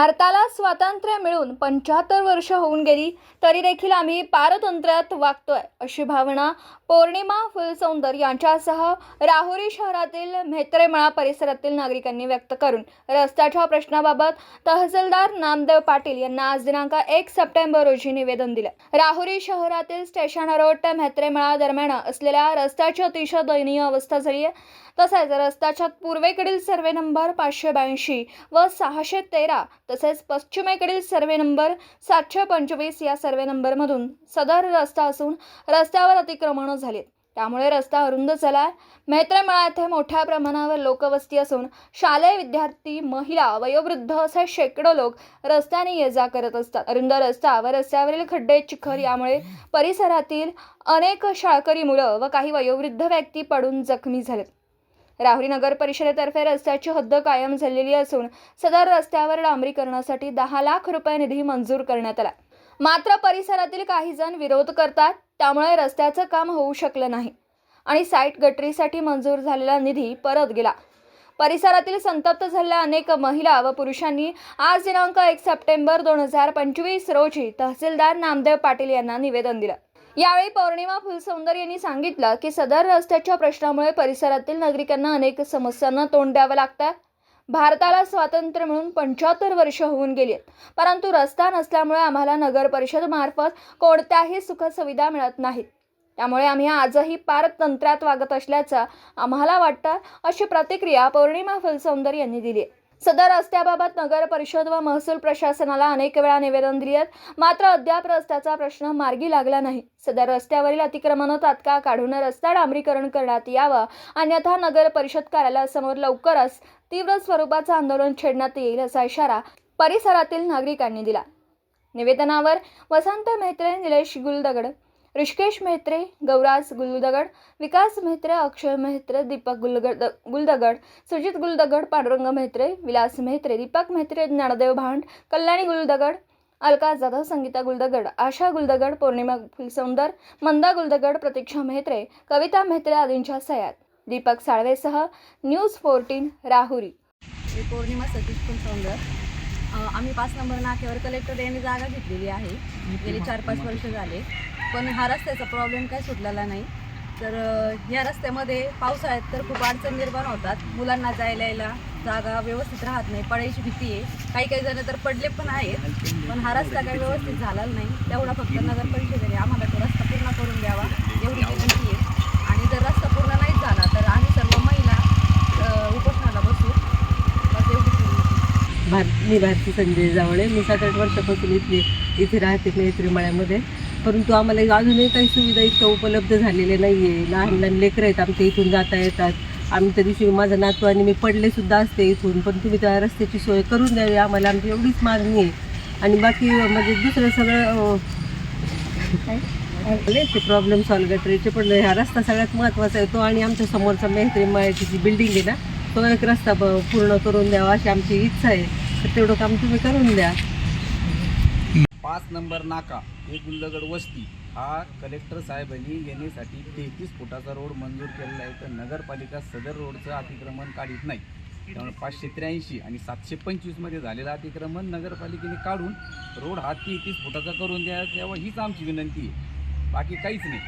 भारताला स्वातंत्र्य मिळून पंच्याहत्तर वर्ष होऊन गेली तरी देखील आम्ही पारतंत्र्यात वागतोय अशी भावना पौर्णिमा फुलसौंदर यांच्यासह राहुरी शहरातील म्हेत्रेमळा परिसरातील नागरिकांनी व्यक्त करून रस्त्याच्या प्रश्नाबाबत तहसीलदार नामदेव पाटील यांना आज दिनांक एक सप्टेंबर रोजी निवेदन दिलं. राहुरी शहरातील स्टेशन रोड ते म्हेत्रेमळा दरम्यान असलेल्या रस्त्याची अतिशय दयनीय अवस्था झाली आहे. तसेच रस्त्याच्या पूर्वेकडील सर्वे नंबर पाचशे ब्याऐंशी व सहाशे तेरा तसेच पश्चिमेकडील सर्वे नंबर सातशे पंचवीस या सर्वे नंबरमधून सदर रस्ता असून रस्त्यावर अतिक्रमणं झालीत. त्यामुळे रस्ता अरुंद झाला. मैत्रमेळा येथे मोठ्या प्रमाणावर लोकवस्ती असून शालेय विद्यार्थी महिला वयोवृद्ध असे शेकडो लोक रस्त्याने ये जा करत असतात. अरुंद रस्ता व रस्त्यावरील खड्डे चिखल यामुळे परिसरातील अनेक शाळकरी मुलं व काही वयोवृद्ध व्यक्ती पडून जखमी झालेत. राहुरी नगर परिषदेतर्फे रस्त्याची हद्द कायम झालेली असून सदर रस्त्यावर डांबरीकरणासाठी दहा लाख रुपये निधी मंजूर करण्यात आला. मात्र परिसरातील काही जण विरोध करतात त्यामुळे रस्त्याचं काम होऊ शकलं नाही आणि साईट गटरीसाठी मंजूर झालेला निधी परत गेला. परिसरातील संतप्त झालेल्या अनेक महिला व पुरुषांनी आज दिनांक एक सप्टेंबर दोन हजार पंचवीस रोजी तहसीलदार नामदेव पाटील यांना निवेदन दिलं. यावेळी पौर्णिमा फुलसौंदर यांनी सांगितलं की सदर रस्त्याच्या प्रश्नामुळे परिसरातील नागरिकांना अनेक समस्यांना तोंड द्यावं लागतं. भारताला स्वातंत्र्य मिळून पंच्याहत्तर वर्ष होऊन गेली आहेत. परंतु रस्ता नसल्यामुळे आम्हाला नगर परिषद मार्फत कोणत्याही सुखसुविधा मिळत नाहीत. त्यामुळे आम्ही आजही पारतंत्र्यात वागत असल्याचं आम्हाला वाटतं अशी प्रतिक्रिया पौर्णिमा फुलसौंदर यांनी दिली आहे. सदर रस्त्याबाबत नगर परिषद व महसूल प्रशासनाला अनेक वेळा निवेदन दिली आहेत. मात्र अद्याप रस्त्याचा प्रश्न मार्गी लागला नाही. सदर रस्त्यावरील अतिक्रमण तात्काळ काढून रस्ता डांबरीकरण करण्यात यावं. अन्यथा नगर परिषद कार्यालयासमोर लवकरच तीव्र स्वरूपाचं आंदोलन छेडण्यात येईल असा इशारा परिसरातील नागरिकांनी दिला. निवेदनावर वसंत मेहत्रे निलेश गुलदगड. ऋषिकेश मेहत्रे गौराज गुलदगड विकास मेहत्रे अक्षय मेहत्रे दीपक गुलगड गुलदगड सुजित गुलदगड पांडुरंग मेहत्रे विलास मेहत्रे दीपक मेहत्रे ज्ञानदेव भांड कल्याणी गुलदगड अलका जाधव संगीता गुलदगड आशा गुलदगड पौर्णिमा फुलसौंदर मंदा गुलदगड प्रतीक्षा मेहत्रे कविता मेहत्रे आदींच्या सयात दीपक साळवेसह न्यूज फोर्टीन राहुरी. मी पौर्णिमा सतीश फुलसौंदर. आम्ही पाच नंबर नाक्यावर कलेक्टर यांनी जागा घेतलेली आहे. गेली चार पाच वर्ष झाले. पण हा रस्त्याचा प्रॉब्लेम काय सुटलेला नाही. तर ह्या या रस्त्यामध्ये पावसाळ्यात तर खूप अडचण निर्माण होतात. मुलांना जायला यायला जागा व्यवस्थित राहत नाही. पडायची भीती आहे. काही काही जण तर पडले पण आहेत. पण हा रस्ता काही व्यवस्थित झालेला नाही. तेवढा फक्त नगर परिषदेने आम्हाला तो रस्ता पूर्ण करून द्यावा. एवढी विनंती आहे. आणि जर रस्ता पूर्ण नाही झाला तर आम्ही सर्व महिला उपोषणाला बसू. बस भार मी भारती संजय जावळे. मी सात आठ वर्षापासून इथली इथे राहते मैत्री मळ्यामध्ये परंतु आम्हाला अजूनही काही सुविधा इतक्या उपलब्ध झालेल्या नाही आहे लहान लहान लेकरं आहेत आमच्या इथून जाता येतात. आम्ही त्या दिवशी माझा नातू आणि मी पडले सुद्धा असते इथून पण तुम्ही त्या रस्त्याची सोय करून द्यावी आम्हाला आमची एवढीच मागणी आहे. आणि बाकी म्हणजे दुसरं सगळं अं, ते प्रॉब्लेम सॉल्व गटरीचे पण हा रस्ता सगळ्यात महत्त्वाचा आहे तो आणि आमच्या समोरचा मेहत्री मळ्याची बिल्डिंग आहे ना तो एक रस्ता ब- पूर्ण करून द्यावा अशी आमची इच्छा आहे. तर तेवढं काम तुम्ही करून द्या. पाच नंबर नाका हे गुल्लगड वस्ती. हा कलेक्टर साहेबांनी येण्यासाठी तेहतीस फुटाचा रोड मंजूर केलेला आहे. तर नगरपालिका सदर रोडचं अतिक्रमण काढीत नाही. त्यामुळे पाचशे त्र्याऐंशी आणि सातशे पंचवीसमध्ये झालेलं अतिक्रमण नगरपालिकेने काढून रोड हा तेहतीस फुटाचा करून द्या तेव्हा हीच आमची विनंती आहे. बाकी काहीच नाही.